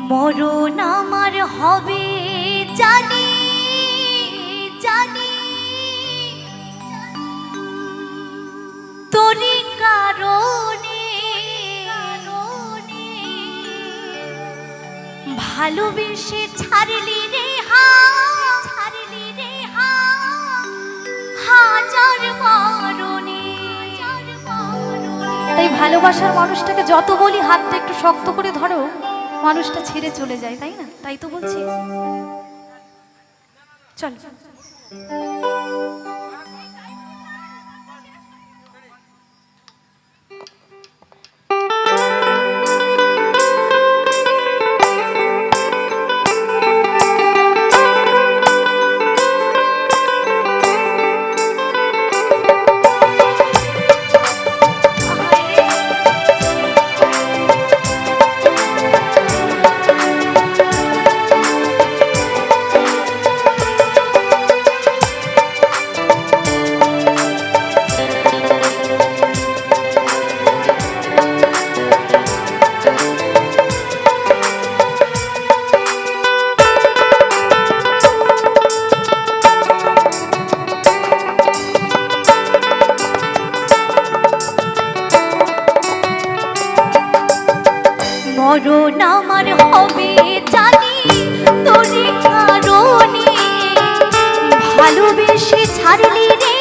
মরণ আমার হবে, জানি জানি। তোরই কারণে, ভালোবেসে ছাড়লি রে হা, ছাড়লি রে হা। হাজার মারণে তাই ভালোবাসার মানুষটাকে যত বলি হাতটা একটু শক্ত করে ধরো। মানুষটা ছেড়ে চলে যায় তাই না? তাই তো বলছি। চল। মরণ আমার হবে জানি, তোরে কারণে। ভালোবেসে ছাড়লি রে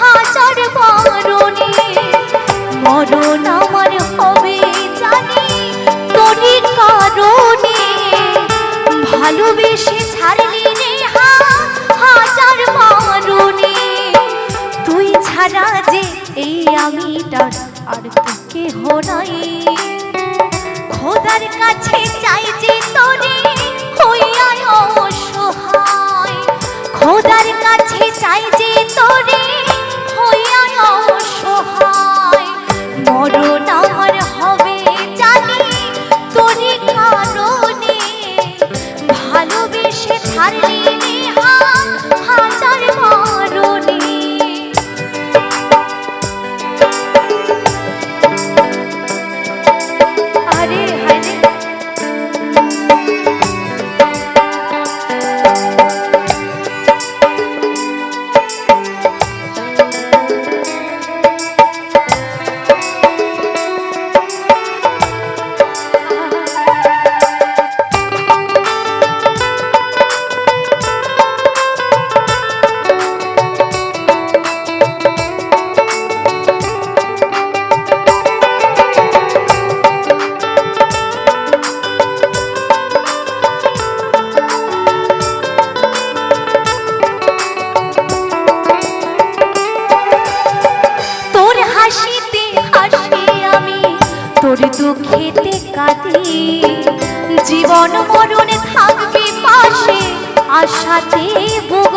হাজার বারণে মরণ আমার হবে জানি, তোরে কারণে। ভালোবেসে ছাড়লি রে হাজার বারণে তুই ছাড়া যে এই আমিটার আর তো কেহ নাই। খোদার কাছে চাই যে তোরে। জীবন মরণে থাকবে পাশে আশাতে বুক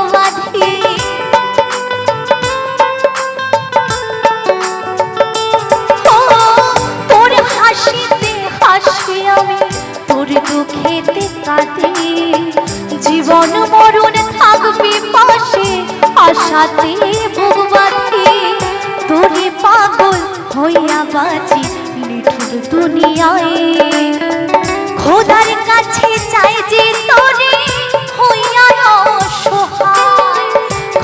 তোর হাসিতে, হাসি আমি, তোর দুঃখেতে কাঁদি। জীবন মরণ থাকবে পাশে আশাতে বুক বাঁধি তোরে পাগল হইয়া বাঁচি নিঠুর দুনিয়ায়। খোদার কাছে চাই যে তোরে হইয়া অসহায়।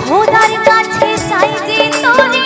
খোদার কাছে চাই যে তোরে